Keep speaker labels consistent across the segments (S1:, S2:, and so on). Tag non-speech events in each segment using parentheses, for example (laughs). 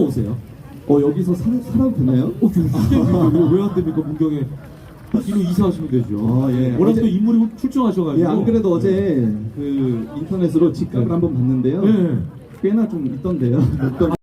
S1: 오세요?
S2: 어 여기서 사, 사람 되나요?
S1: 어, 왜안 됩니까, 문경에? 뒤로 이사하시면 되죠.
S2: 아, 예.
S1: 워낙
S2: 어제-
S1: 또 인물이 출중하셔가지고.
S2: 예, 안 그래도 어제 그 인터넷으로 직감을
S1: 네.
S2: 한번 봤는데요.
S1: 네.
S2: 꽤나 좀 있던데요. (laughs)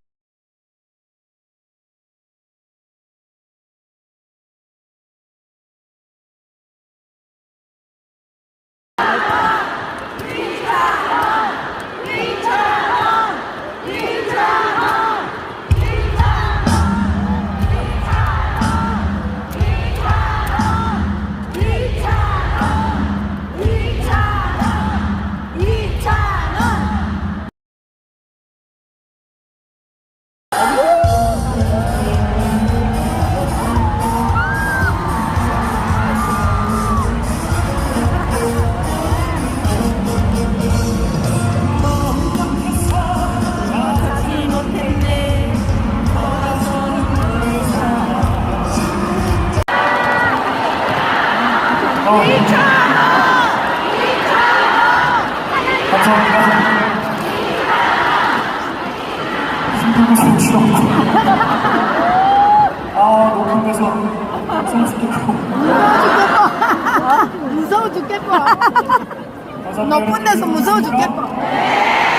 S3: 높은 데서 무서워 죽겠고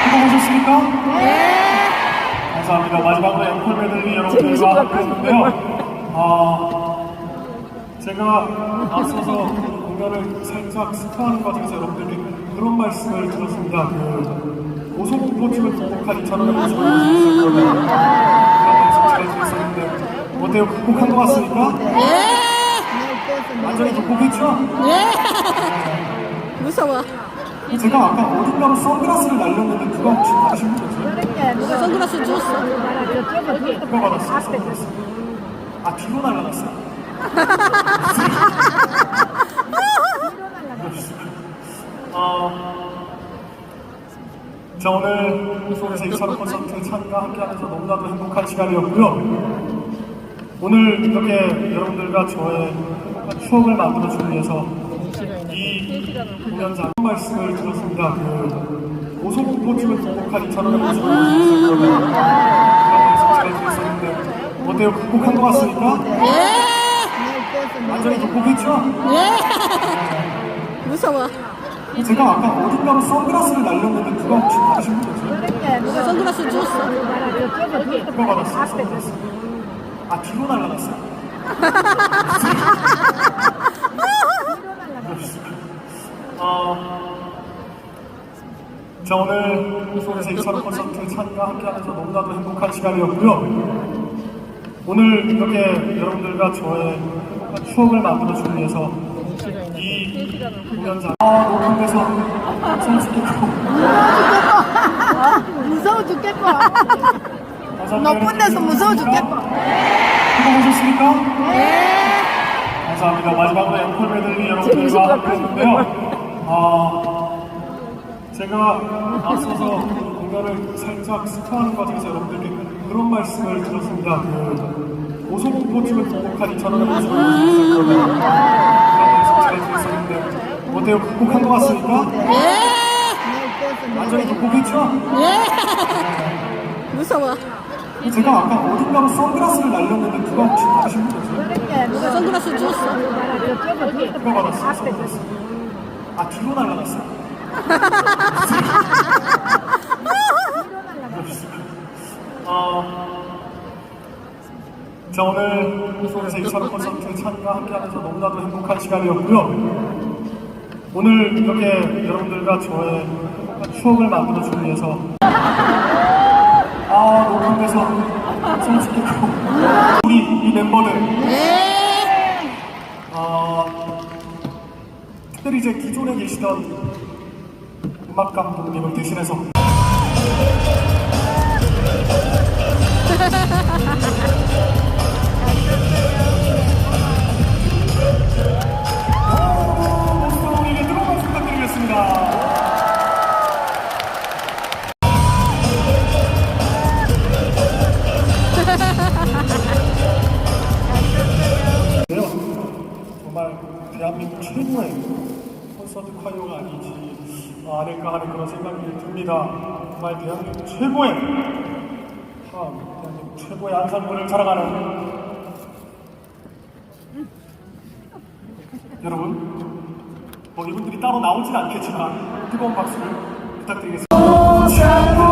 S4: 수고하셨습니까?
S3: 네
S4: 감사합니다. 마지막으로 앵콜 메들리 여러분들과 함께 했는데요. 아, 제가 앞서서 공연을 살짝 스포하는 과정에서 여러분들께 그런 말씀을 들었습니다. 그 고소공포증을 극복한 이찬원의 모습을 보여주셨을 거예요. 그런 말씀 잘 들었었는데 어때요? 극복한 것 같습니까? 완전히 극복했죠?
S3: 무서워
S4: 제가 아까 어딘가로 선글라스를 날렸는데 누가 혹시 받으신 분 계세요?
S3: 선글라스 줬어
S4: 누가 받았어요? 선글라스? 아 뒤로 날라갔어 (laughs) 어, 자 오늘 서울에서 이사로 콘서트 참가 함께하면서 너무나도 행복한 시간이었고요. 오늘 이렇게 여러분들과 저의 행복한 추억을 만들어주기 위해서 이 공연장 말씀을 들었습니다. 그 고소공포증을 극복한 이찬원의 모습을 보여주셨을 거예요. 그런 말씀 잘 들었었는데 어때요? 극복한 것 같습니까? 완전히 극복했죠?
S3: 무서워
S4: 제가 아까 어딘가로 선글라스를 날렸는데 누가 혹시 받으신 분 계세요?
S3: 선글라스 줬어
S4: 누가 받았어요? 선글라스? 아 뒤로 날라갔어요? (laughs) 어, 자 오늘 서울에서 이사로 콘서트 참가 함께하면서 너무나도 행복한 시간이었고요. 오늘 이렇게 여러분들과 저의 행복한 추억을 만들어주기 위해서 이 공연장 아 녹음돼서 손쉽겠고
S3: 무서워 죽겠고
S4: 감사합니다.
S3: 높은 데서 무서워 죽겠고
S4: 수고하셨습니까? 감사합니다. 마지막으로 앵콜 메들리 여러분들과 함께 했는데요. 아, 제가 앞서서 공연을 살짝 스포하는 과정에서 여러분들께 그런 말씀을 들었습니다. 그 고소공포증을 극복한 이찬원의 모습을 보여주셨을 거예요. 그런 말씀 잘 들었었는데 어때요? 극복한 것 같습니까? 완전히 극복했죠? (laughs)
S3: 무서워
S4: 제가 아까 어딘가로 선글라스를 날렸는데 누가 혹시 받으신 분 계세요?
S3: 선글라스 줬어
S4: 누가 받았어요? 선글라스? 아 뒤로 날라갔어요? 어, 자 오늘 서울에서 이사로 콘서트 참가 함께하면서 너무나도 행복한 시간이었고요. 오늘 이렇게 여러분들과 저의 추억을 만들어주기 위해서 아 녹음돼서 손쉽겠고 (laughs) 우리 이 멤버들. 어, 특별히 이제 기존에 계시던 음악 감독님을 대신해서 듭니다. 정말 대한민국 최고의 아, 대한민국 최고의 안산구를 자랑하는 여러분, 뭐 이분들이 따로 나오진 않겠지만 뜨거운 박수를 부탁드리겠습니다.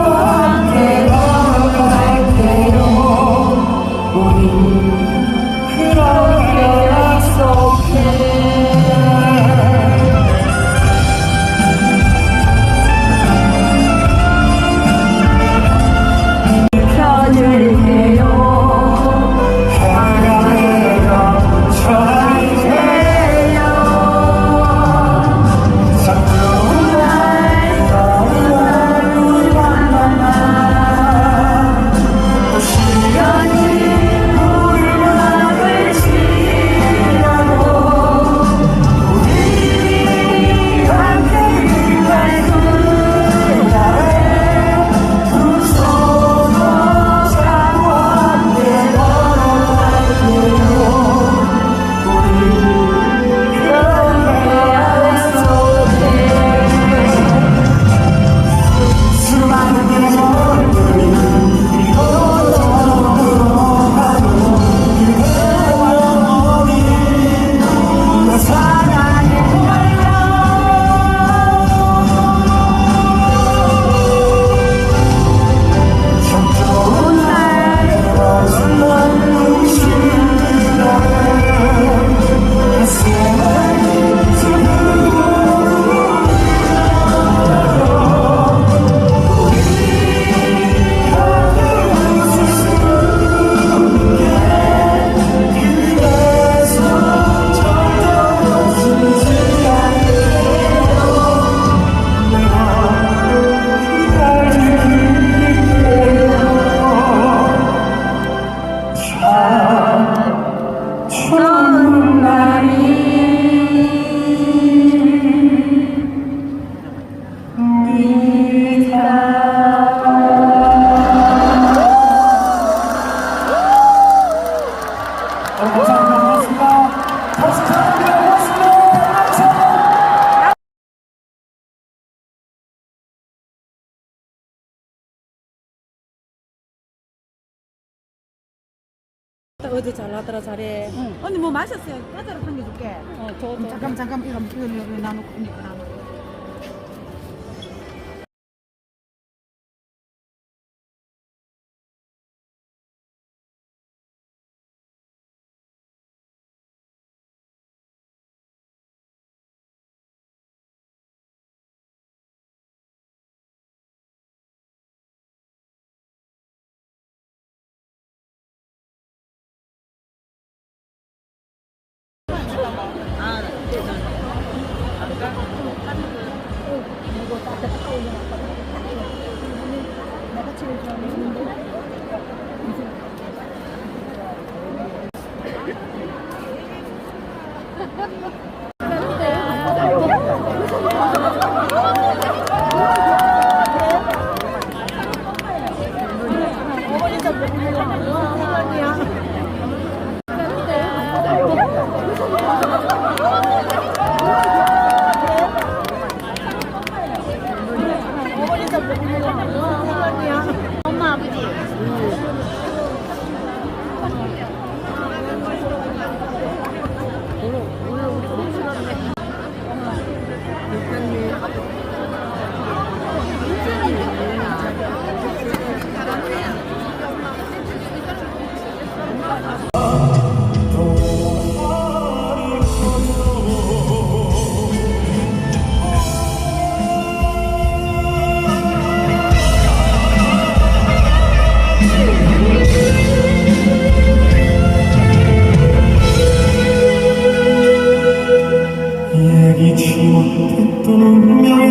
S5: 잘 나더라 잘해.
S3: 언니 뭐 마셨어요? anggota ada ketahuinya apa maka ciri-ciri ini
S4: Ha ha ha! million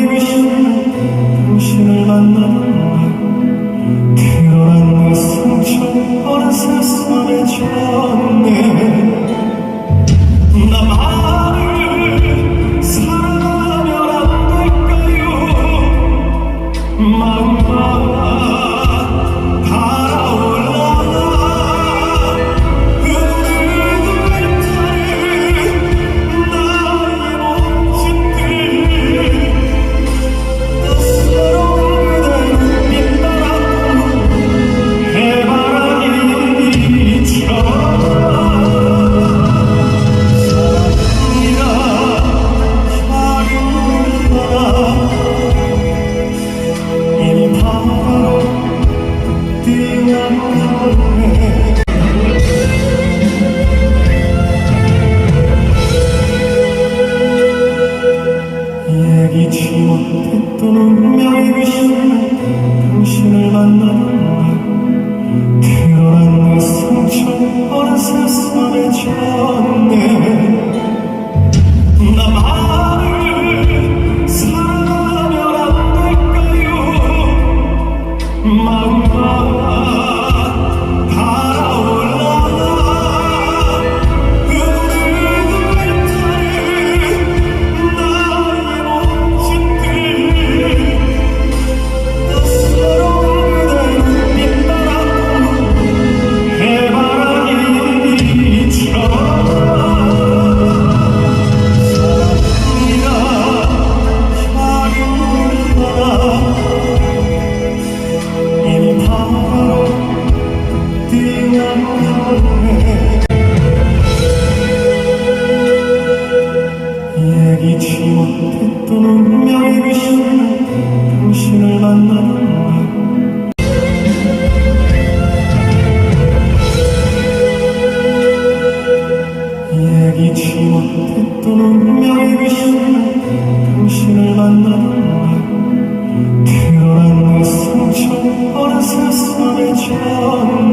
S4: 그땐 운명의 귀신 당신을 만나던 날 드러난 내 상처 어느 세상에 전